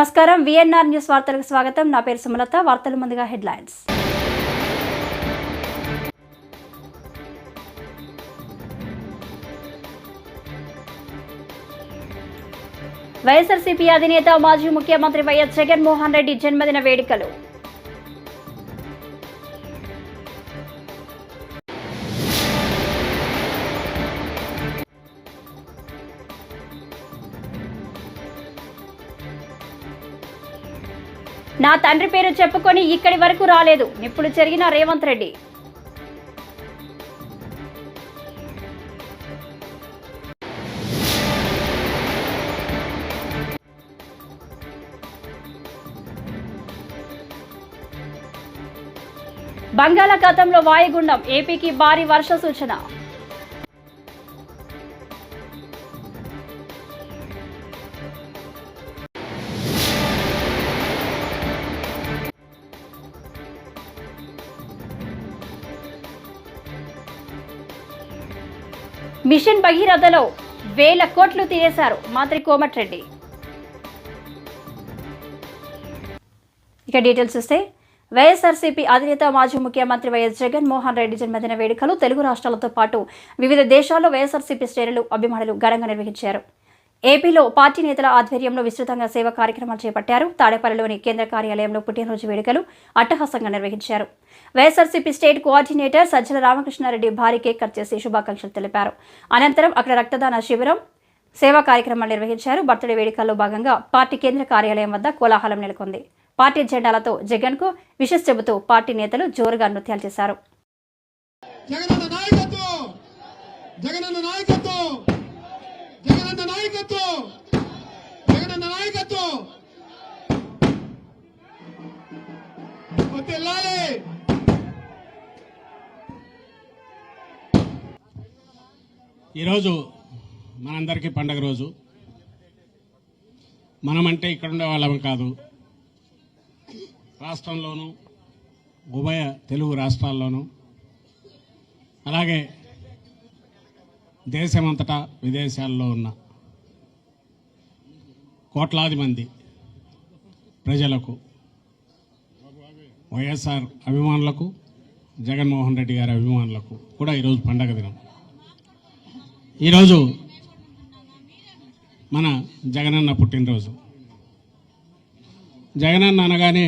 నమస్కారం. VNR news వార్తలకు స్వాగతం. నా పేరు సుమలత. వార్తలు ముందుగా హెడ్లైన్స్. వైఎస్ఆర్సీపీ అధినేత మాజీ ముఖ్యమంత్రి వైఎస్ జగన్మోహన్ రెడ్డి జన్మదిన వేడుకలు. నా తండ్రి పేరు చెప్పుకొని ఇక్కడి వరకు రాలేదు. నిప్పుడు జరిగిన రేవంత్ రెడ్డి. బంగాళాఖాతంలో వాయుగుండం ఏపీకి భారీ వర్ష సూచన. మిషన్ భగీరథలో వేల కోట్లు తీరేశారు మంత్రి కోమటిరెడ్డి. ఇక డీటెయిల్స్ చూస్తే వైఎస్ఆర్సీపీ అధినేత మాజీ ముఖ్యమంత్రి వైఎస్ జగన్మోహన్ రెడ్డి జన్మదిన వేడుకలు తెలుగు రాష్ట్రాలతో పాటు వివిధ దేశాల్లో వైఎస్ఆర్సీపీ శ్రేణులు అభిమానులు ఘనంగా నిర్వహించారు. ఏపీలో పార్టీ నేతల ఆధ్వర్యంలో విస్తృతంగా సేవా కార్యక్రమాలు చేపట్టారు. తాడేపల్లిలోని కేంద్ర కార్యాలయంలో పుట్టినరోజు వేడుకలు అట్టహాసంగా నిర్వహించారు. YSRCP state coordinator Sajjala Ramakrishna Reddy భారీ కేక్ కట్ చేసి శుభాకాంక్షలు తెలిపారు. అనంతరం అక్కడ రక్తదాన శిబిరం సేవా కార్యక్రమాలు నిర్వహించారు. బర్త్డే వేడుకల్లో భాగంగా పార్టీ కేంద్ర కార్యాలయం వద్ద కోలాహలం నెలకొంది. పార్టీ జెండాలతో జగన్కు విషస్ చెబుతూ పార్టీ నేతలు జోరుగా నృత్యాలు చేశారు. జగనన్న నాయకత్వం! జగనన్న నాయకత్వం! నాయకత్వం! జగనన్న నాయకత్వం! వదిలాలి ఈరోజు మనందరికీ పండగ రోజు. మనమంటే ఇక్కడ ఉండే వాళ్ళం కాదు. రాష్ట్రంలోనూ ఉభయ తెలుగు రాష్ట్రాల్లోనూ. అలాగే దేశమంతటా విదేశాల్లో ఉన్న కోట్లాది మంది ప్రజలకు వైఎస్ఆర్ అభిమానులకు జగన్మోహన్ రెడ్డి గారి అభిమానులకు కూడా ఈరోజు పండగ దినం. ఈరోజు మన జగనన్న పుట్టినరోజు. జగనన్న అనగానే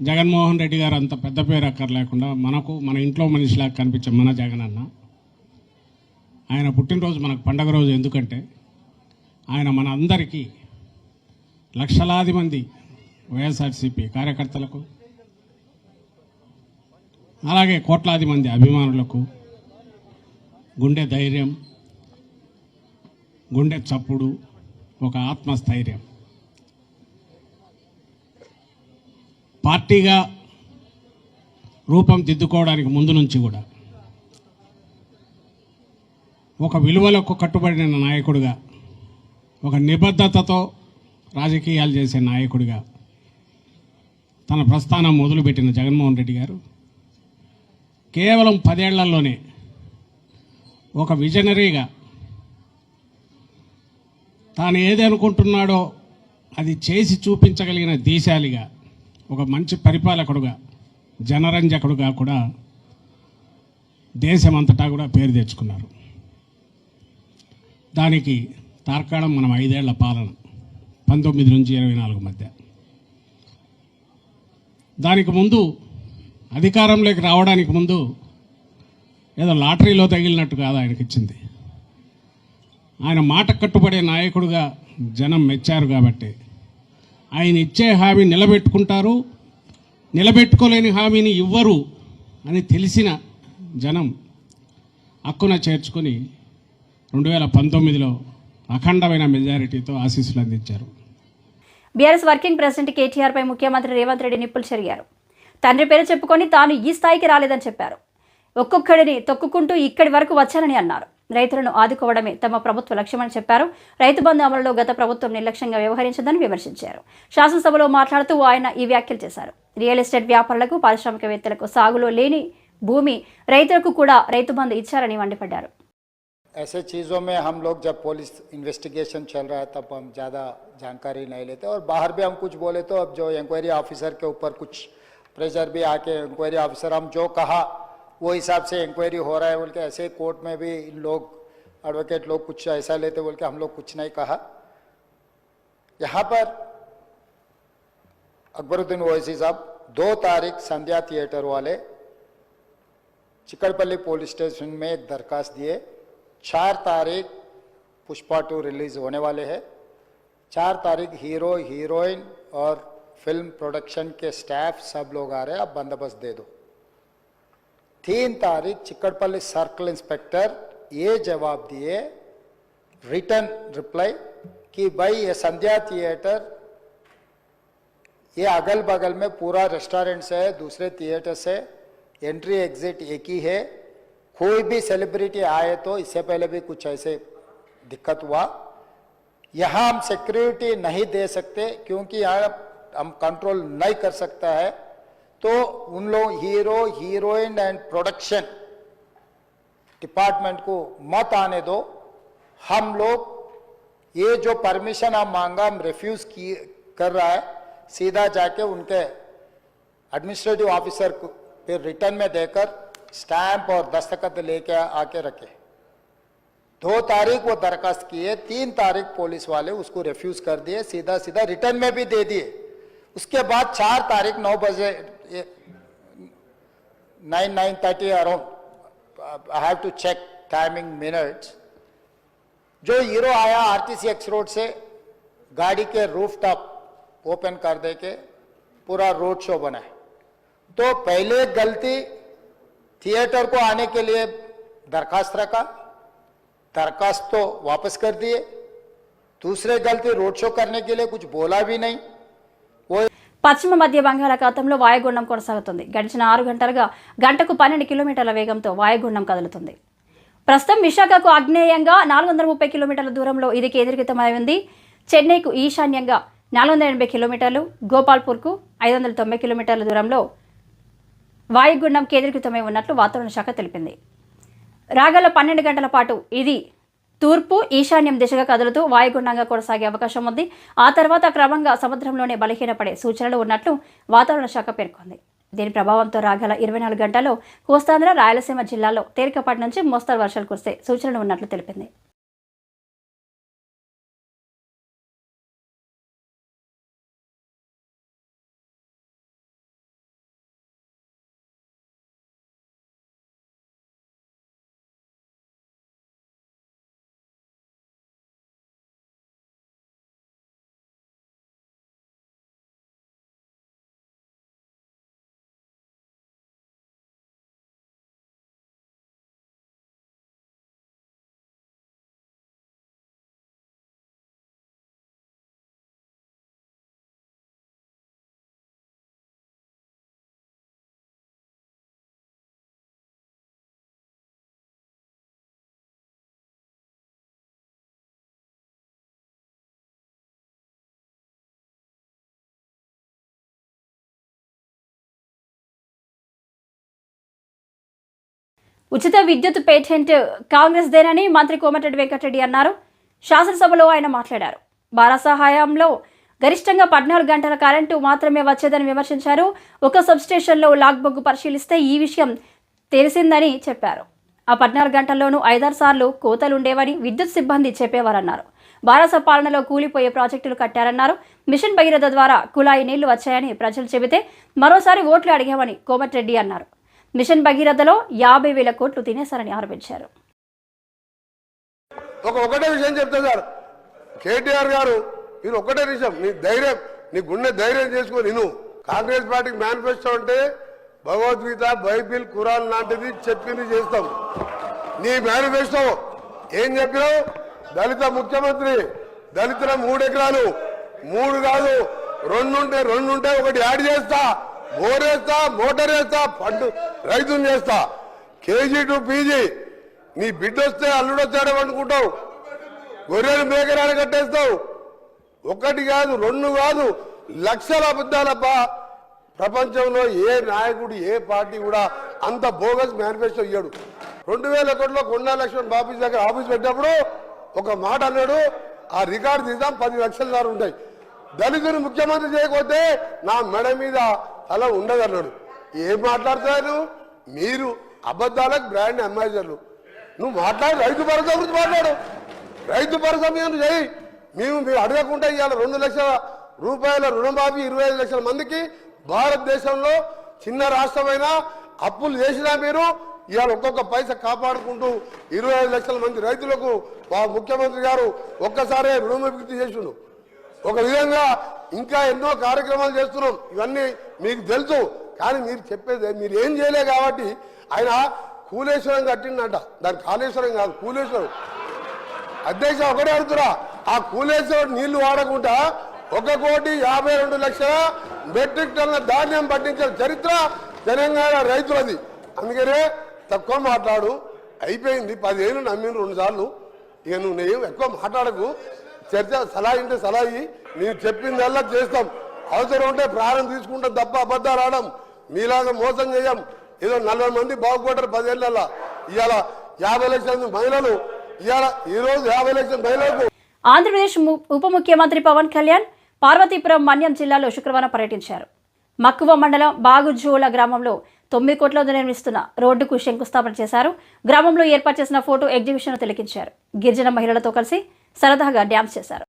జగన్మోహన్ రెడ్డి గారు అంత పెద్ద పేరు అక్కర్లేకుండా మనకు మన ఇంట్లో మనిషిలాగా కనిపించే మన జగనన్న. ఆయన పుట్టినరోజు మనకు పండగ రోజు ఎందుకంటే ఆయన మన అందరికీ లక్షలాది మంది వైఎస్ఆర్సీపీ కార్యకర్తలకు అలాగే కోట్లాది మంది అభిమానులకు గుండె ధైర్యం గుండె చప్పుడు ఒక ఆత్మస్థైర్యం. పార్టీగా రూపం దిద్దుకోవడానికి ముందు నుంచి కూడా ఒక విలువలకు కట్టుబడిన నాయకుడిగా ఒక నిబద్ధతతో రాజకీయాలు చేసే నాయకుడిగా తన ప్రస్థానం మొదలుపెట్టిన జగన్మోహన్ రెడ్డి గారు కేవలం పదేళ్ళలోనే ఒక విజనరీగా తాను ఏది అనుకుంటున్నాడో అది చేసి చూపించగలిగిన దేశాలిగా ఒక మంచి పరిపాలకుడుగా జనరంజకుడుగా కూడా దేశమంతటా కూడా పేరు తెచ్చుకున్నారు. దానికి తార్కాణం మనం ఐదేళ్ళ పాలన పంతొమ్మిది నుంచి ఇరవై నాలుగు మధ్య. దానికి ముందు అధికారంలోకి రావడానికి ముందు ఏదో లాటరీలో తగిలినట్టు కాదు ఆయనకి ఇచ్చింది ఆయన మాట కట్టుబడే నాయకుడుగా జనం మెచ్చారు కాబట్టి ఆయన ఇచ్చే హామీ నిలబెట్టుకుంటారు నిలబెట్టుకోలేని హామీని ఇవ్వరు అని తెలిసిన జనం హక్కున చేర్చుకొని రెండు వేల పంతొమ్మిదిలో అఖండమైన మెజారిటీతో ఆశీస్సులు అందించారు. బీఆర్ఎస్ వర్కింగ్ ప్రెసిడెంట్ కేటీఆర్ పై ముఖ్యమంత్రి రేవంత్ రెడ్డి నిప్పులు చెరిగారు. తండ్రి పేరు చెప్పుకొని తాను ఈ స్థాయికి రాలేదని చెప్పారు. ఒక్కొక్కడిని తొక్కుకుంటూ ఇక్కడి వరకు వచ్చానని అన్నారు. రైతులను ఆదుకోవడమే తమ ప్రభుత్వ లక్ష్యమని చెప్పారు. రైతు బంధు అమలులో గత ప్రభుత్వం నిర్లక్ష్యంగా వ్యవహరించిందని విమర్శించారు. శాసనసభలో మాట్లాడుతూ ఆయన ఈ వ్యాఖ్యలు చేశారు. రియల్ ఎస్టేట్ వ్యాపారులకు పారిశ్రామికవేత్తలకు సాగులో లేని భూమి రైతులకు కూడా రైతు బంధు ఇచ్చారని మండిపడ్డారు. ऐसे चीज़ों में हम लोग जब पुलिस इन्वेस्टिगेशन चल रहा है, तब हम ज़्यादा जानकारी नहीं लेते। और बाहर भी हम कुछ बोले तो अब जो इंक्वायरी ऑफिसर के ऊपर कुछ प्रेशर भी आके इंक्वायरी ऑफिसर हम जो कहा, वो हिसाब से इंक्वायरी हो रहा है। बोल के ऐसे कोर्ट में भी इन लोग एडवोकेट लोग कुछ ऐसा लेते, बोल के हम लोग कुछ नहीं कहा। यहाँ पर अकबरुद्दीन ओवैसी साहब, दो तारीख संध्या थिएटर वाले चिकड़पल्ली पुलिस स्टेशन में एक दरखास्त दिए। चार तारीख पुष्पा टू रिलीज़ होने वाले हैं। चार तारीख हीरो, हीरोइन और फ़िल्म प्रोडक्शन के स्टाफ सब लोग आ रहे हैं। आप बंदोबस्त दे दो। तीन तारीख चिकड़पल्ली सर्कल इंस्पेक्टर ये जवाब दिए, रिटर्न रिप्लाई कि भाई ये संध्या थिएटर, ये अगल बगल में पूरा रेस्टोरेंट है, दूसरे थिएटर से एंट्री एग्जिट एक ही है। कोई भी सेलिब्रिटी आए तो इससे पहले भी कुछ ऐसे दिक्कत हुआ। यहाँ हम सिक्योरिटी नहीं दे सकते, क्योंकि यहाँ हम कंट्रोल नहीं कर सकता है। तो उन लोग hero heroine and production department को मत आने दो। हम लोग ये जो परमिशन हम मांगा, हम रिफ्यूज की, कर रहा है। सीधा जाके उनके एडमिनिस्ट्रेटिव ऑफिसर को, फिर रिटर्न में देकर स्टैंप और दस्तखत लेके आके रखे। दो तारीख वो दरखास्त किए, तीन तारीख पुलिस वाले उसको रिफ्यूज कर दिए सीधा सीधा रिटर्न में भी दे दिए। उसके बाद चार तारीख नौ बजे nine nine thirty around I have to check timing minutes जो हीरो आया आरटीसी एक्स रोड से, गाड़ी के रूफ टॉप ओपन कर दे के पूरा रोड शो बनाए। तो पहले गलती थिएटर को आने के लिए दरखास्त रखा दरखास्त तो वापस कर दिए दूसरे गलती रोड शो करने के लिए कुछ बोला भी नहीं वो పశ్చిమ మధ్య బంగాళాఖాతంలో వాయుగుండం కొనసాగుతుంది గడిచిన ఆరు గంటలుగా గంటకు పన్నెండు కిలోమీటర్ల వేగంతో వాయుగుండం కదులుతుంది ప్రస్తుతం విశాఖకు ఆగ్నేయంగా నాలుగు వందల ముప్పై కిలోమీటర్ల దూరంలో ఇది కేంద్రీకృతమై ఉంది చెన్నైకు ఈశాన్యంగా నాలుగు వందల ఎనభై కిలోమీటర్లు గోపాల్పూర్కు ఐదు వందల తొంభై కిలోమీటర్ల దూరంలో వాయుగుండం కేంద్రీకృతమై ఉన్నట్లు వాతావరణ శాఖ తెలిపింది. రాగల పన్నెండు గంటల పాటు ఇది తూర్పు ఈశాన్యం దిశగా కదులుతూ వాయుగుండంగా కొనసాగే అవకాశం ఉంది. ఆ తర్వాత క్రమంగా సముద్రంలోనే బలహీనపడే సూచనలు ఉన్నట్లు వాతావరణ శాఖ పేర్కొంది. దీని ప్రభావంతో రాగల ఇరవై నాలుగు గంటల్లో కోస్తాంధ్ర రాయలసీమ జిల్లాలో తేలికపాటి నుంచి మోస్తరు వర్షాలు కురిసే సూచనలు ఉన్నట్లు తెలిపింది. ఉచిత విద్యుత్ పేటెంట్ కాంగ్రెస్ దేనని మంత్రి కోమటిరెడ్డి వెంకటరెడ్డి అన్నారు. శాసనసభలో ఆయన మాట్లాడారు. భారత సహాయంలో గరిష్టంగా పద్నాలుగు గంటల కరెంటు మాత్రమే వచ్చేదని విమర్శించారు. ఒక సబ్స్టేషన్లో లాక్ బుక్ పరిశీలిస్తే ఈ విషయం తెలిసిందని చెప్పారు. ఆ పద్నాలుగు గంటల్లోనూ ఐదారు సార్లు కోతలుండేవని విద్యుత్ సిబ్బంది చెప్పేవారన్నారు. బారాస పాలనలో కూలిపోయే ప్రాజెక్టులు కట్టారన్నారు. మిషన్ భగీరథ ద్వారా కుళాయి నీళ్ళు వచ్చాయని ప్రజలు చెబితే మరోసారి ఓట్లు అడిగామని కోమటిరెడ్డి అన్నారు. మిషన్ భగీరథలో యాభై వేల కోట్లు తినేశారని ఆరోపించారు. ఒక ఒకటే విషయం చెప్తా సార్. కేటీఆర్ గారు మీరు ఒకటే విషయం నీ ధైర్యం నీ గుండె ధైర్యం చేసుకో నేను కాంగ్రెస్ పార్టీకి మేనిఫెస్టో అంటే భగవద్గీత బైబిల్ ఖురాన్ లాంటిది చెప్పింది చేస్తాం. నీ మేనిఫెస్టో ఏం చెప్పినావు? దళిత ముఖ్యమంత్రి దళితుల మూడు ఎకరాలు. మూడు కాదు రెండు ఉంటే రెండు ఉంటే ఒకటి యాడ్ చేస్తా. బోర్ వేస్తా మోటార్ వేస్తా పండు రైతుని చేస్తా. KG to PG. నీ బిడ్డ వస్తే అల్లుడు వచ్చాడు అనుకుంటావు గొర్రెలు మేకరాలు కట్టేస్తావు. ఒకటి కాదు రెండు కాదు లక్షల అబద్ధాలప్ప ప్రపంచంలో ఏ నాయకుడు ఏ పార్టీ కూడా అంత బోగస్ మేనిఫెస్టో ఇయ్యాడు. రెండు వేల ఒకటిలో కొండా లక్ష్మణ్ ఆఫీస్ దగ్గర ఆఫీస్ పెట్టినప్పుడు ఒక మాట అన్నాడు. ఆ రికార్డు తీద్దాం పది లక్షల దారు ఉంటాయి. దళితుని ముఖ్యమంత్రి చేయకపోతే నా మెడ మీద తల ఉండదన్నాడు. ఏం మాట్లాడతారు మీరు అబద్ధాలకు బ్రాండ్ అంబాసిడర్లు నువ్వు మాట్లాడు రైతు భరోసా గురించి మాట్లాడు. రైతు భరోసా మీద చేయి మేము మీరు అడగకుండా ఇవాళ రెండు లక్షల రూపాయల రుణమాఫీ ఇరవై ఐదు లక్షల మందికి భారతదేశంలో చిన్న రాష్ట్రమైన అప్పులు చేసినా మీరు ఇవాళ ఒక్కొక్క పైస కాపాడుకుంటూ ఇరవై ఐదు లక్షల మంది రైతులకు మా ముఖ్యమంత్రి గారు ఒక్కసారే రుణమాఫీ చేసిండు. ఒక విధంగా ఇంకా ఎన్నో కార్యక్రమాలు చేస్తున్నాం. ఇవన్నీ మీకు తెలుసు. కానీ మీరు చెప్పేది మీరు ఏం చేయలే కాబట్టి ఆయన కూలేశ్వరం కట్టిండంట. దాని కాళేశ్వరం కాదు కూలేశ్వరం. అధ్యక్ష ఒకటే అడుగుతురా ఆ కూలేశ్వరం నీళ్ళు వాడకుండా ఒక కోటి యాభై రెండు లక్షల మెట్రిక్ టన్ల ధాన్యం పట్టించిన చరిత్ర తెలంగాణ రైతులది. అందుకనే తక్కువ మాట్లాడు. అయిపోయింది పదిహేను నమ్మిన రెండు సార్లు. ఇక నువ్వు నేను ఎక్కువ మాట్లాడకు. చర్చ సలహా ఇంటే సలహా నేను చెప్పిందల్లా చేస్తాం. అవసరం ఉంటే ప్రాణం తీసుకుంటాం తప్ప అబద్ధాలు ఆడడం. మీలాగా మోసం చేయం. ఏదో నలభై మంది బాగుపడ్డారు పదేళ్ళ ఇవాళ యాభై లక్షల మంది మహిళలు ఇవాళ రోజు యాభై లక్షల మహిళలకు. ఆంధ్రప్రదేశ్ ఉప ముఖ్యమంత్రి పవన్ కళ్యాణ్ పార్వతీపురం మన్యం జిల్లాలో శుక్రవారం పర్యటించారు. మక్కువ మండలం బాగుజోల గ్రామంలో తొమ్మిది కోట్లతో నిర్మిస్తున్న రోడ్డుకు శంకుస్థాపన చేశారు. గ్రామంలో ఏర్పాటు చేసిన ఫోటో ఎగ్జిబిషన్ తిలకించారు. గిరిజన మహిళలతో కలిసి సరదాగా డ్యాన్స్ చేశారు.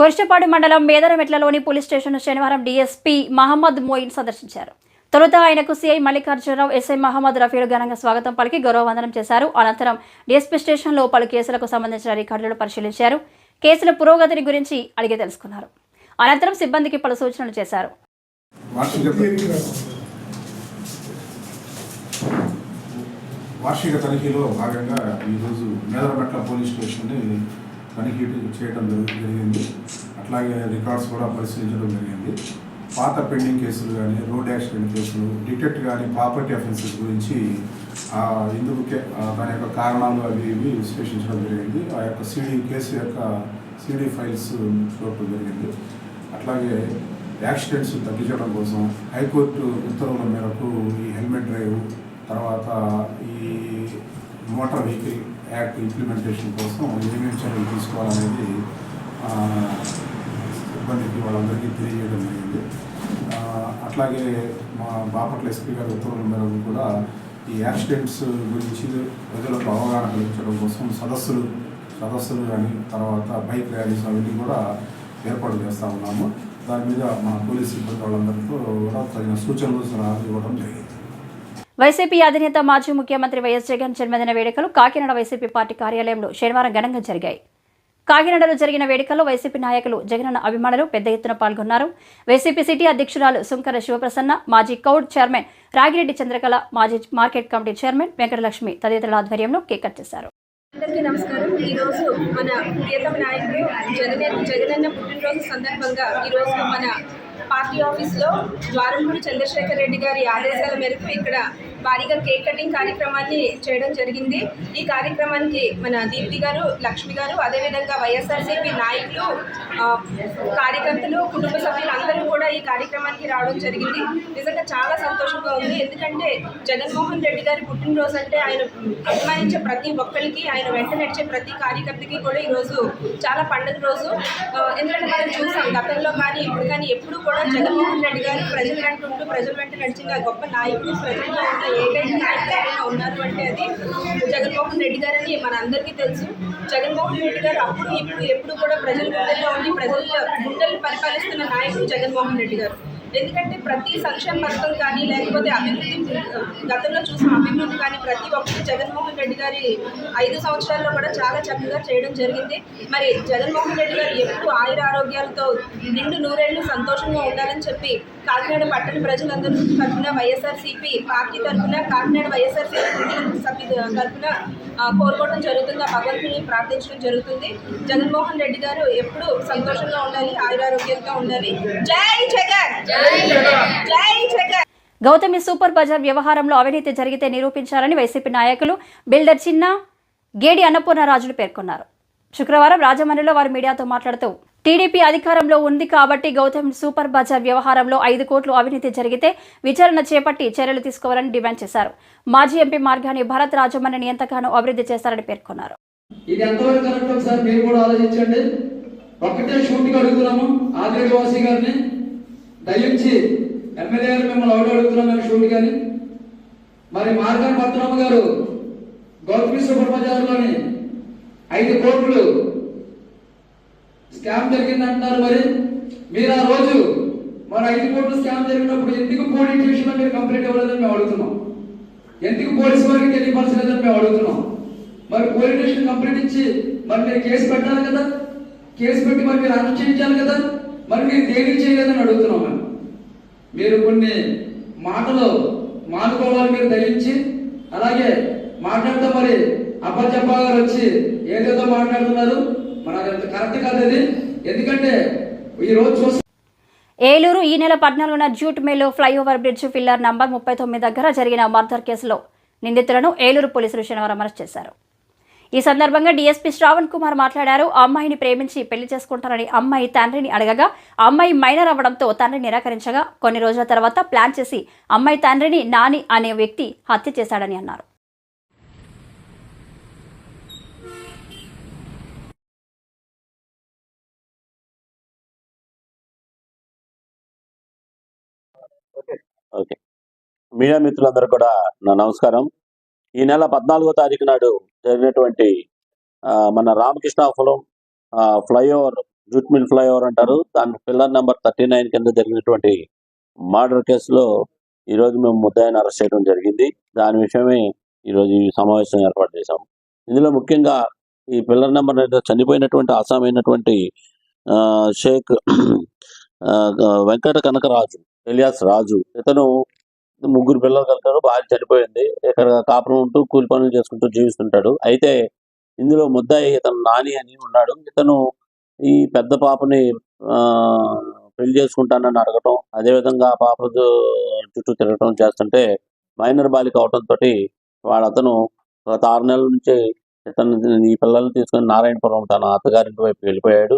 కొరిష్టపాడు మండలం మేదరమెట్లలోని పోలీస్ స్టేషన్ శనివారం డీఎస్పీ మహమ్మద్ మోయిన్ సందర్శించారు. తొలుత ఆయనకు సీఐ మల్లికార్జునరావు ఎస్ఐ మహమ్మద్ రఫీలు ఘనంగా స్వాగతం పలికి గౌరవవందనం చేశారు. అనంతరం డీఎస్పీ స్టేషన్లో పలు కేసులకు సంబంధించిన రికార్డులను పరిశీలించారు. కేసుల పురోగతిని గురించి అడిగి తెలుసుకున్నారు. అనంతరం సిబ్బందికి పలు సూచనలు చేశారు. వార్షిక వార్షిక తనిఖీలో భాగంగా ఈరోజు మేదరమెట్ల పోలీస్ స్టేషన్ని తనిఖీ చేయడం జరిగింది. అట్లాగే రికార్డ్స్ కూడా పరిశీలించడం జరిగింది. పాత పెండింగ్ కేసులు కానీ రోడ్ యాక్సిడెంట్ కేసులు డిటెక్ట్ కానీ ప్రాపర్టీ అఫెన్సెస్ గురించి ఆ, ఇందుకు దాని యొక్క కారణాలు అవి ఇవి విశ్లేషించడం జరిగింది. ఆ యొక్క సీడీ కేసు యొక్క సీడీ ఫైల్స్ చూడటం జరిగింది. అట్లాగే యాక్సిడెంట్స్ తగ్గించడం కోసం హైకోర్టు ఉత్తర్వుల మేరకు ఈ హెల్మెట్ డ్రైవ్ తర్వాత ఈ మోటార్ వెహికల్ యాక్ట్ ఇంప్లిమెంటేషన్ కోసం ఏమేమి చర్యలు తీసుకోవాలనేది సిబ్బందికి వాళ్ళందరికీ తెలియజేయడం జరిగింది. అట్లాగే మా బాపట్ల ఎస్పీ గారి ఉత్తర్వుల మేరకు కూడా ఈ యాక్సిడెంట్స్ గురించి ప్రజలకు అవగాహన కల్పించడం కోసం సదస్సులు సదస్సులు కానీ తర్వాత బైక్ ర్యాలీస్ అవన్నీ కూడా ఏర్పాటు చేస్తూ ఉన్నాము. దాని మీద మా పోలీస్ సిబ్బంది వాళ్ళందరితో కూడా తగిన సూచనలు సలహాలు ఇవ్వడం జరిగింది. వైసీపీ అధినేత మాజీ ముఖ్యమంత్రి వైఎస్ జగన్ జన్మదిన వేడుకలు కాకినాడ వైసీపీ పార్టీ కార్యాలయంలో శనివారం ఘనంగా జరిగాయి. కాకినాడలో జరిగిన వేడుకల్లో వైసీపీ నాయకులు జగనన్న అభిమానులు పెద్ద ఎత్తున పాల్గొన్నారు. వైసీపీ సిటీ అధ్యక్షురాలు సుంకర శివప్రసన్న మాజీ కౌడ్ చైర్మన్ రాగిరెడ్డి చంద్రకళ మాజీ మార్కెట్ కమిటీ చైర్మన్ వెంకటలక్ష్మి తదితరుల ఆధ్వర్యంలో కేక్ కట్ చేశారు. అందరికీ నమస్కారం. ఈరోజు మన ప్రియతమ నాయకుడు జగన్ జగనన్న పుట్టినరోజు సందర్భంగా ఈరోజు మన పార్టీ ఆఫీస్లో ద్వారంపూడి చంద్రశేఖర్ రెడ్డి గారి ఆదేశాల మేరకు ఇక్కడ భారీగా కేక్ కటింగ్ కార్యక్రమాన్ని చేయడం జరిగింది. ఈ కార్యక్రమానికి మన దీప్తి గారు లక్ష్మి గారు అదేవిధంగా వైఎస్ఆర్సీపీ నాయకులు కార్యకర్తలు కుటుంబ సభ్యులు అందరూ కూడా ఈ కార్యక్రమానికి రావడం జరిగింది. నిజంగా చాలా సంతోషంగా ఉంది. ఎందుకంటే జగన్మోహన్ రెడ్డి గారి పుట్టినరోజు అంటే ఆయన అభిమానించే ప్రతి ఒక్కరికి ఆయన వెంట నడిచే ప్రతి కార్యకర్తకి కూడా ఈరోజు చాలా పండుగ రోజు. ఎందుకంటే మనం చూసాం గతంలో కానీ ఇప్పుడు కానీ ఎప్పుడు కూడా జగన్మోహన్ రెడ్డి గారు ప్రజల వెంట ఉంటూ ప్రజల వెంట నడిచిన గొప్ప నాయకుడు ప్రజల్లో ఉన్న ఏకైక నాయకుడు ఉన్నారు అంటే అది జగన్మోహన్ రెడ్డి గారని మన అందరికీ తెలుసు. జగన్మోహన్ రెడ్డి గారు అప్పుడు ఇప్పుడు ఎప్పుడు కూడా ప్రజల గుండెల్లో ఉండి ప్రజల గుండెలు పరిపాలిస్తున్న నాయకుడు జగన్మోహన్ రెడ్డి గారు. ఎందుకంటే ప్రతి సంక్షేమ పథకం కానీ లేకపోతే అభివృద్ధి గతంలో చూసిన అభివృద్ధి కానీ ప్రతి ఒక్కటి జగన్మోహన్ రెడ్డి గారి ఐదు సంవత్సరాల్లో కూడా చాలా చక్కగా చేయడం జరిగింది. మరి జగన్మోహన్ రెడ్డి గారు ఎప్పుడు ఆయుర ఆరోగ్యాలతో నిండు నూరేళ్ళు సంతోషంగా ఉండాలని చెప్పి కాకినాడ పట్టణ ప్రజలందరూ తరఫున వైఎస్ఆర్సీపీ పార్టీ తరఫున కాకినాడ వైఎస్ఆర్సీపీ సభ్యు తరఫున కోరుకోవడం జరుగుతుంది. ఆ భగవంతుని ప్రార్థించడం జరుగుతుంది. జగన్మోహన్ రెడ్డి గారు ఎప్పుడు సంతోషంగా ఉండాలి ఆయురారోగ్యంగా ఉండాలి. జై జగన్ జై జగన్! గౌతమి సూపర్ బజార్ వ్యవహారంలో అవినీతి జరిగితే నిరూపించాలని వైసీపీ నాయకులు బిల్డర్ చిన్న గేడి అన్నపూర్ణరాజులు పేర్కొన్నారు. శుక్రవారం రాజమండ్రిలో వారు మీడియాతో మాట్లాడుతూ టీడీపీ అధికారంలో ఉంది కాబట్టి గౌతమి సూపర్ బజార్ వ్యవహారంలో ఐదు కోట్లు అవినీతి జరిగితే విచారణ చేపట్టి చర్యలు తీసుకోవాలని డిమాండ్ చేశారు. మాజీ ఎంపీ మార్గాన్ని భరత్ రాజమణిని ఎంతగానో అభివృద్ధి చేశారని పేర్కొన్నారు. ఇది ఎంతవరకు కరెక్ట్ ఒకసారి మీరు కూడా ఆలోచించండి. అడుగుతున్నాము ఆదిరెడ్డి గారిని. దయించి ఎమ్మెల్యే గారు మిమ్మల్ని ఎవరు అడుగుతున్నాం మేము షూట్ కానీ. మరి మార్గన్ పద్మనాభ గారు గౌతమి సూపర్ బజార్లోని ఐదు కోట్లు స్కామ్ జరిగిందంటున్నారు మరి. మీరు ఆ రోజు మరి ఐదు కోట్లు స్కామ్ జరిగినప్పుడు ఎందుకు పోలీస్ స్టేషన్లో మీరు కంప్లైంట్ ఇవ్వలేదని మేము అడుగుతున్నాం. ఎందుకు పోలీసు వారికి తెలియపరచలేదని మేము అడుగుతున్నాం. మరి పోలీస్ స్టేషన్ కంప్లైంట్ ఇచ్చి మరి మీరు కేసు పెట్టాలి కదా? కేసు పెట్టి మరి మీరు అరెస్ట్ చేయించాలి కదా? మరి మీరు దేనికి చేయలేదని అడుగుతున్నాం మేము. మీరు కొన్ని మాటలు మానుకోవాలి మీరు దయించి అలాగే మాట్లాడుతూ మరి అప్పచెప్ప గారు వచ్చి ఏదేదో మాట్లాడుతున్నారు. మరి అది కరెక్ట్ కాదు అది. ఎందుకంటే ఈ రోజు చూస్తే ఏలూరు ఈ నెల పద్నాలుగున జ్యూట్ మేలో ఫ్లైఓవర్ బ్రిడ్జ్ ఫిల్లర్ నంబర్ ముప్పై తొమ్మిది దగ్గర జరిగిన మర్డర్ కేసులో నిందితులను ఏలూరు పోలీసులు శనివారం అరెస్ట్ చేశారు. ఈ సందర్భంగా డీఎస్పీ శ్రావణ్ కుమార్ మాట్లాడారు. ఆ అమ్మాయిని ప్రేమించి పెళ్ళి చేసుకుంటారని అమ్మాయి తండ్రిని అడగగా అమ్మాయి మైనర్ అవ్వడంతో తండ్రి నిరాకరించగా కొన్ని రోజుల తర్వాత ప్లాన్ చేసి అమ్మాయి తండ్రిని నాని అనే వ్యక్తి హత్య చేశాడని అన్నారు. ఓకే. మీడియా మిత్రులందరూ కూడా నా నమస్కారం. ఈ నెల పద్నాలుగో తారీఖు నాడు జరిగినటువంటి ఆ, మన రామకృష్ణాపురం ఆ, ఫ్లైఓవర్ జూట్ మిల్ ఫ్లైఓవర్ అంటారు. దాని పిల్లర్ నెంబర్ థర్టీ నైన్ కింద జరిగినటువంటి మర్డర్ కేసులో ఈరోజు మేము ముద్దాయిని అరెస్ట్ చేయడం జరిగింది. దాని విషయమే ఈరోజు ఈ సమావేశం ఏర్పాటు చేశాం ఇందులో ముఖ్యంగా ఈ పిల్లర్ నెంబర్ చనిపోయినటువంటి అసామైనటువంటి ఆ, షేక్ వెంకట కనకరాజు ఎలియాస్ రాజు. ఇతను ముగ్గురు పిల్లలు కలుగుతారు భార్య చనిపోయింది ఇక్కడ కాపురం ఉంటూ కూలి పనులు చేసుకుంటూ జీవిస్తుంటాడు. అయితే ఇందులో ముద్దాయి ఇతను నాని అని ఉన్నాడు. ఇతను ఈ పెద్ద పాపని ఆ, పెళ్ళి చేసుకుంటానని అడగటం అదేవిధంగా ఆ పాప చుట్టూ తిరగటం చేస్తుంటే మైనర్ బాలిక అవటంతో వాడు అతను గత ఆరు నెలల నుంచి ఇతను ఈ పిల్లల్ని తీసుకొని నారాయణపురం తన అత్తగారింటి వైపు వెళ్ళిపోయాడు.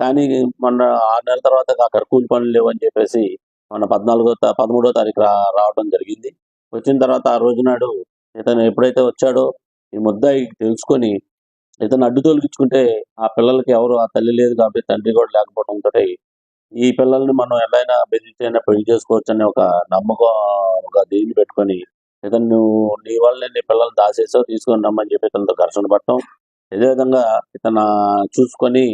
కానీ మొన్న ఆరు నెలల తర్వాత అక్కడ కూలి పనులు లేవు అని చెప్పేసి మన పద్నాలుగో పదమూడో తారీఖు రావడం జరిగింది. వచ్చిన తర్వాత ఆ రోజు నాడు ఇతను ఎప్పుడైతే వచ్చాడో ఈ ముద్దాయి తెలుసుకొని ఇతను అడ్డు తొలగించుకుంటే ఆ పిల్లలకి ఎవరు ఆ తల్లి లేదు కాబట్టి తండ్రి కూడా లేకపోవడంతో ఈ పిల్లల్ని మనం ఎలాగైనా బెదిరితేనే పెళ్ళి చేసుకోవచ్చు అనే ఒక నమ్మకం ఒక దీన్ని పెట్టుకొని ఇతను నువ్వు నీ వల్ల నీ పిల్లల్ని దాసేసావు తీసుకొని రమ్మని చెప్పి ఇతనితో ఘర్షణ పడటం. అదేవిధంగా ఇతను చూసుకొని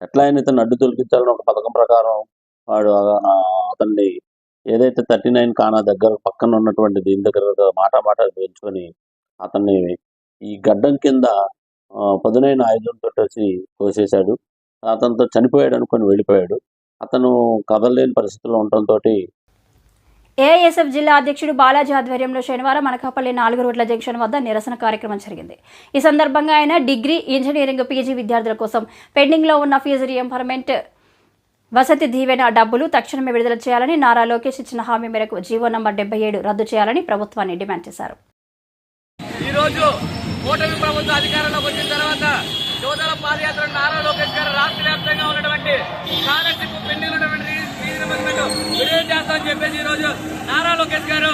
ఎట్లా అయినా ఇతను అడ్డు తొలగించాలని ఒక పథకం ప్రకారం వాడు అతన్ని ఏదైతే థర్టీ నైన్ కానా దగ్గర పక్కన ఉన్నటువంటి దీని దగ్గర మాట మాట పెంచుకొని అతన్ని ఈ గడ్డం కింద పదునైన ఆయుధంతో వచ్చి కోసేశాడు. అతనితో చనిపోయాడు అనుకొని వెళ్ళిపోయాడు. అతను కదలలేని పరిస్థితుల్లో ఉండటంతో ఏఎస్ఎఫ్ జిల్లా అధ్యక్షుడు బాలాజీ ఆధ్వర్యంలో శనివారం అనకాపల్లి నాలుగు రోడ్ల జంక్షన్ వద్ద నిరసన కార్యక్రమం జరిగింది. ఈ సందర్భంగా ఆయన డిగ్రీ ఇంజనీరింగ్ పీజీ విద్యార్థుల కోసం పెండింగ్లో ఉన్న ఫీజు రియంబర్మెంట్ వసతి దీవెన డబ్బులు తక్షణమే విడుదల చేయాలని నారా లోకేష్ ఇచ్చిన హామీ మేరకు జీవో నంబర్ డెబ్బై ఏడు రద్దు చేయాలని ప్రభుత్వాన్ని డిమాండ్ చేశారు. కూటమి ప్రభుత్వ అధికారంలోకి వచ్చిన తర్వాత యువతల పాదయాత్ర నారా లోకేష్ గారు రాష్ట్ర వ్యాప్తంగా ఉన్నటువంటి స్కాలర్షిప్ పెండింగ్ ఉన్నటువంటి విడుదల చేస్తామని చెప్పేసి ఈ రోజు నారా లోకేష్ గారు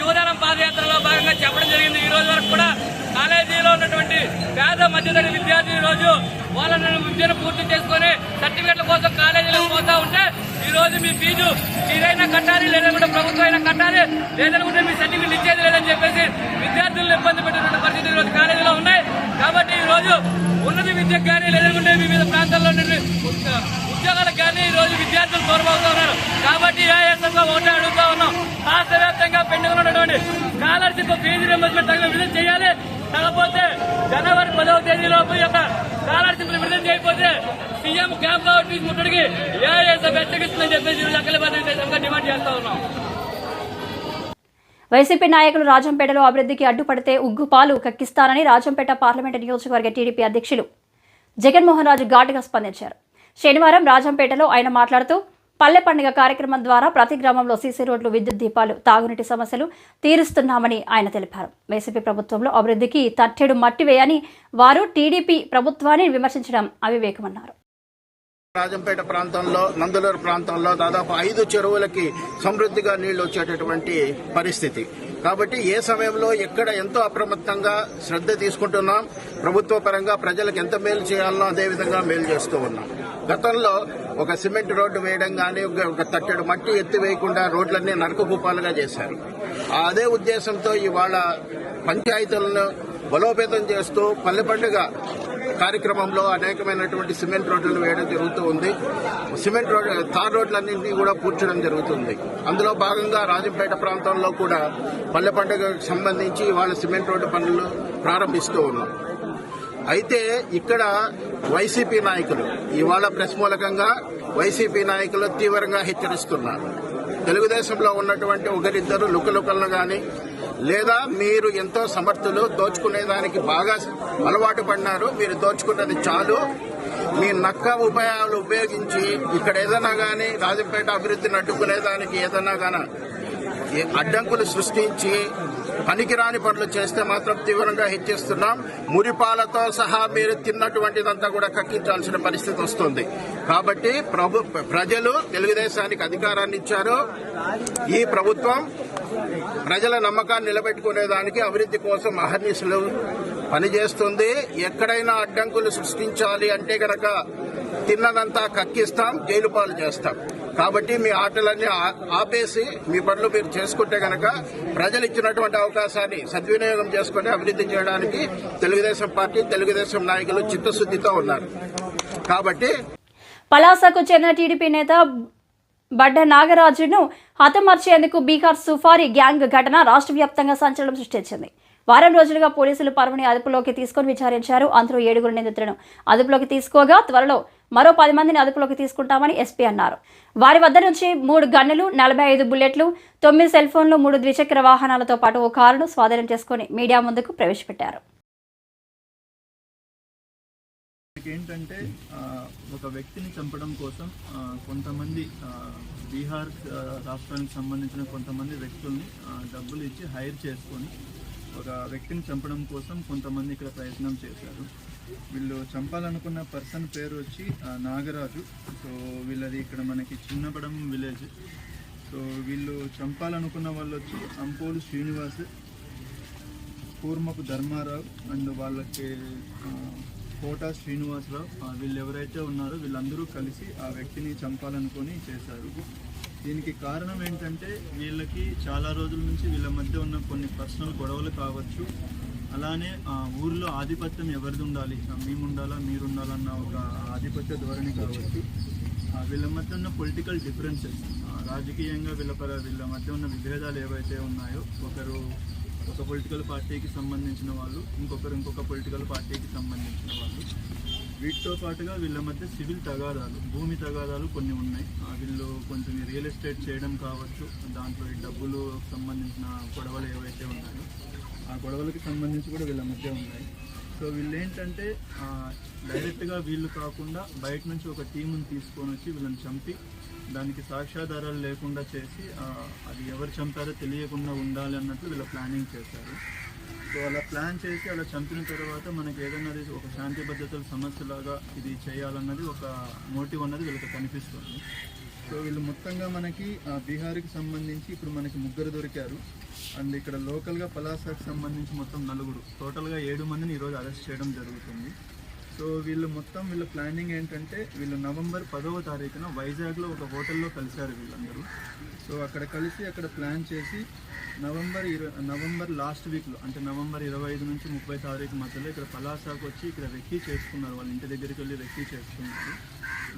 యువజనం పాదయాత్రలో భాగంగా చెప్పడం జరిగింది. ఈ రోజు వరకు కూడా కాలేజీలో ఉన్నటువంటి పేద మధ్యతరగతి విద్యార్థి ఈ రోజు వాళ్ళ విద్యను పూర్తి చేసుకుని సర్టిఫికెట్ల కోసం కాలేజీలకు పోతా ఉంటే ఈ రోజు మీ ఫీజు మీరైనా కట్టాలి లేదంటే ప్రభుత్వం అయినా కట్టాలి లేదనుకుంటే మీ సర్టిఫికెట్ ఇచ్చేది లేదని చెప్పేసి విద్యార్థులను ఇబ్బంది పెట్టినటువంటి పరిస్థితులు ఈరోజు కాలేజీలో ఉన్నాయి. కాబట్టి ఈ రోజు ఉన్నత విద్యకు కానీ లేదనుకుంటే వివిధ ప్రాంతాల్లో ఉన్నటువంటి ఉద్యోగాలకు కానీ ఈ రోజు విద్యార్థులు దూరమవుతూ ఉన్నారు. కాబట్టి ఏఎస్ఎంగా ఒకటే అడుగుతా ఉన్నాం. రాష్ట్ర వ్యాప్తంగా పెండింగ్ ఉన్నటువంటి స్కాలర్షిప్ ఫీజు రింబర్స్మెంట్ తగిన విడుదల చేయాలి. కాకపోతే జనవరి పదవ తేదీ లోపు యొక్క స్కాలర్షిప్ విడుదల చేయకపోతే సీఎం క్యాంప్ ఆఫీస్ ముట్టడికి ఏఐఎస్ఎఫ్ హెచ్చరిస్తుందని చెప్పేసి ఈ రోజు డిమాండ్ చేస్తా ఉన్నాం. వైసీపీ నాయకులు రాజంపేటలో అభివృద్ధికి అడ్డుపడితే ఉగ్గుపాలు కక్కిస్తారని రాజంపేట పార్లమెంటు నియోజకవర్గ టీడీపీ అధ్యక్షులు జగన్మోహన్ రాజు ఘాటుగా స్పందించారు. శనివారం రాజంపేటలో ఆయన మాట్లాడుతూ పల్లె పండుగ కార్యక్రమం ద్వారా ప్రతి గ్రామంలో సీసీ రోడ్లు విద్యుత్ దీపాలు తాగునీటి సమస్యలు తీరుస్తున్నామని ఆయన తెలిపారు. వైసీపీ ప్రభుత్వంలో అభివృద్ధికి తట్టెడు మట్టి వేయని వారు టీడీపీ ప్రభుత్వాన్ని విమర్శించడం అవివేకమన్నారు. రాజంపేట ప్రాంతంలో నందులూరు ప్రాంతంలో దాదాపు ఐదు చెరువులకి సమృద్ధిగా నీళ్ళు వచ్చేటటువంటి పరిస్థితి. కాబట్టి ఏ సమయంలో ఎక్కడ ఎంతో అప్రమత్తంగా శ్రద్ధ తీసుకుంటున్నాం ప్రభుత్వ పరంగా ప్రజలకు ఎంత మేలు చేయాలనో అదే విధంగా మేలు చేస్తూ ఉన్నాం. గతంలో ఒక సిమెంట్ రోడ్డు వేయడం కానీ ఒక తట్టెడు మట్టి ఎత్తి వేయకుండా రోడ్లన్నీ నరకకూపాలుగా చేశారు. ఆ అదే ఉద్దేశంతో ఇవాళ పంచాయతీలను బలోపేతం చేస్తూ పల్లె పండుగ కార్యక్రమంలో అనేకమైనటువంటి సిమెంట్ రోడ్లను వేయడం జరుగుతూ ఉంది. సిమెంట్ రోడ్ తార్ రోడ్లన్నింటినీ కూడా పూడ్చడం జరుగుతుంది. అందులో భాగంగా రాజంపేట ప్రాంతంలో కూడా పల్లె పండుగకు సంబంధించి వాళ్ళ సిమెంట్ రోడ్డు పనులు ప్రారంభిస్తూ ఉన్నాం. అయితే ఇక్కడ వైసీపీ నాయకులు ఇవాళ ప్రెస్ మూలకంగా వైసీపీ నాయకులు తీవ్రంగా హెచ్చరిస్తున్నారు. తెలుగుదేశంలో ఉన్నటువంటి ఒకరిద్దరు లుకలుకలను కానీ లేదా మీరు ఎంతో సమర్థులు దోచుకునేదానికి బాగా అలవాటు పడినారు మీరు దోచుకున్నది చాలు. మీ నక్క ఉపాయాలు ఉపయోగించి ఇక్కడ ఏదైనా కానీ రాజంపేట అభివృద్ధిని అడ్డుకునేదానికి ఏదైనా కానీ అడ్డంకులు సృష్టించి పనికిరాని పనులు చేస్తే మాత్రం తీవ్రంగా హెచ్చిస్తున్నాం మురిపాలతో సహా మీరు తిన్నటువంటిదంతా కూడా కక్కించాల్సిన పరిస్థితి వస్తుంది. కాబట్టి ప్రభు ప్రజలు తెలుగుదేశానికి అధికారాన్ని ఇచ్చారు. ఈ ప్రభుత్వం ప్రజల నమ్మకాన్ని నిలబెట్టుకునేదానికి అభివృద్ధి కోసం అహర్నిశలు పనిచేస్తుంది. ఎక్కడైనా అడ్డంకులు సృష్టించాలి అంటే గనక తిన్నదంతా కక్కిస్తాం జైలు పాలు చేస్తాం. కాబట్టి మీ ఆటలన్నీ ఆపేసి మీ పనులు మీరు చేసుకుంటే కనుక ప్రజలు ఇచ్చినటువంటి అవకాశాన్ని సద్వినియోగం చేసుకుని అభివృద్ధి చేయడానికి తెలుగుదేశం పార్టీ తెలుగుదేశం నాయకులు చిత్తశుద్దితో ఉన్నారు. కాబట్టి పలాసకు చెందిన టీడీపీ నేత బడ్డ నాగరాజును హతమార్చేందుకు బీహార్ సుఫారీ గ్యాంగ్ ఘటన రాష్ట్ర వ్యాప్తంగా సంచలనం సృష్టించింది. వారం రోజులుగా పోలీసులు పరువుని అదుపులోకి తీసుకొని విచారించారు. అందులో ఏడుగురు నిందితులను అదుపులోకి తీసుకోగా త్వరలో మరో పది మందిని అదుపులోకి తీసుకుంటామని ఎస్పీ అన్నారు. వారి వద్ద నుంచి మూడు గన్నులు నలభై ఐదు బుల్లెట్లు తొమ్మిది సెల్ ఫోన్లు మూడు ద్విచక్ర వాహనాలతో పాటు ఓ కారును స్వాధీనం చేసుకుని మీడియా ముందుకు ప్రవేశపెట్టారు. ఏంటంటే ఒక వ్యక్తిని చంపడం కోసం కొంతమంది బీహార్ రాష్ట్రానికి సంబంధించిన కొంతమంది వ్యక్తుల్ని డబ్బులు ఇచ్చి హైర్ చేసుకొని ఒక వ్యక్తిని చంపడం కోసం కొంతమంది ఇక్కడ ప్రయత్నం చేశారు. వీళ్ళు చంపాలనుకున్న పర్సన్ పేరు వచ్చి నాగరాజు. సో వీళ్ళది ఇక్కడ మనకి చిన్నపడం విలేజ్. సో వీళ్ళు చంపాలనుకున్న వాళ్ళు వచ్చి అంపోలు శ్రీనివాస్ కూర్మపు ధర్మారావు అండ్ వాళ్ళకి కోట శ్రీనివాసరావు. వీళ్ళు ఎవరైతే ఉన్నారో వీళ్ళందరూ కలిసి ఆ వ్యక్తిని చంపాలనుకొని చేశారు. దీనికి కారణం ఏంటంటే వీళ్ళకి చాలా రోజుల నుంచి వీళ్ళ మధ్య ఉన్న కొన్ని పర్సనల్ గొడవలు కావచ్చు. అలానే ఆ ఊర్లో ఆధిపత్యం ఎవరిది ఉండాలి? మేము ఉండాలా మీరు ఉండాలన్న ఒక ఆధిపత్య ధోరణి కావచ్చు. వీళ్ళ మధ్య ఉన్న పొలిటికల్ డిఫరెన్సెస్ రాజకీయంగా వీళ్ళ పర వీళ్ళ మధ్య ఉన్న విభేదాలు ఏవైతే ఉన్నాయో ఒకరు ఒక పొలిటికల్ పార్టీకి సంబంధించిన వాళ్ళు ఇంకొకరు ఇంకొక పొలిటికల్ పార్టీకి సంబంధించిన వీటితో పాటుగా వీళ్ళ మధ్య సివిల్ తగాదాలు భూమి తగాదాలు కొన్ని ఉన్నాయి. వీళ్ళు కొంచెం రియల్ ఎస్టేట్ చేయడం కావచ్చు దాంట్లో ఈ డబ్బులు సంబంధించిన గొడవలు ఏవైతే ఉన్నాయో ఆ గొడవలకి సంబంధించి కూడా వీళ్ళ మధ్య ఉన్నాయి. సో వీళ్ళు ఏంటంటే డైరెక్ట్గా వీళ్ళు కాకుండా బయట నుంచి ఒక టీముని తీసుకొని వచ్చి వీళ్ళని చంపి దానికి సాక్ష్యాధారాలు లేకుండా చేసి అది ఎవరు చంపారో తెలియకుండా ఉండాలి అన్నట్లు వీళ్ళ ప్లానింగ్ చేశారు. సో అలా ప్లాన్ చేసి అలా చంపిన తర్వాత మనకి ఏదైనా అది ఒక శాంతి భద్రతల సమస్యలాగా ఇది చేయాలన్నది ఒక మోటివ్ అన్నది వీళ్ళకి కనిపిస్తుంది. సో వీళ్ళు మొత్తంగా మనకి బీహార్కి సంబంధించి ఇప్పుడు మనకి ముగ్గురు దొరికారు. అండ్ ఇక్కడ లోకల్గా పలాసాకి సంబంధించి మొత్తం నలుగురు. టోటల్గా ఏడు మందిని ఈరోజు అరెస్ట్ చేయడం జరుగుతుంది. సో వీళ్ళు మొత్తం వీళ్ళ ప్లానింగ్ ఏంటంటే వీళ్ళు నవంబర్ పదవ తారీఖున వైజాగ్లో ఒక హోటల్లో కలిశారు వీళ్ళందరూ. సో అక్కడ కలిసి అక్కడ ప్లాన్ చేసి నవంబర్ ఇరవై నవంబర్ లాస్ట్ వీక్లో అంటే నవంబర్ ఇరవై ఐదు నుంచి ముప్పై తారీఖు మధ్యలో ఇక్కడ పలాసాకు వచ్చి ఇక్కడ రెక్కీ చేసుకున్నారు వాళ్ళ ఇంటి దగ్గరికి వెళ్ళి రెక్కీ చేసుకున్నారు.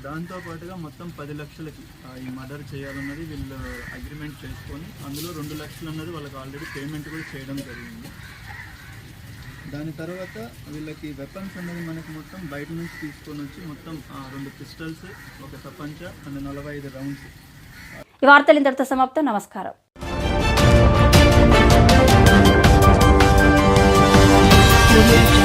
దాంతో పాటుగా మొత్తం పది లక్షలకి ఈ మర్డర్ చేయాలన్నది వీళ్ళు అగ్రిమెంట్ చేసుకొని అందులో రెండు లక్షలు అన్నది వాళ్ళకి ఆల్రెడీ పేమెంట్ కూడా చేయడం జరిగింది. దాని తర్వాత వీళ్ళకి వెపన్స్ అనేది మనకి మొత్తం బయట నుంచి తీసుకొని వచ్చి మొత్తం రెండు పిస్టల్స్ ఒక తపంచ అండ్ నలభై ఐదు రౌండ్స్ ఈ వార్తలు ఇంతటితో సమాప్తం. నమస్కారం. Audio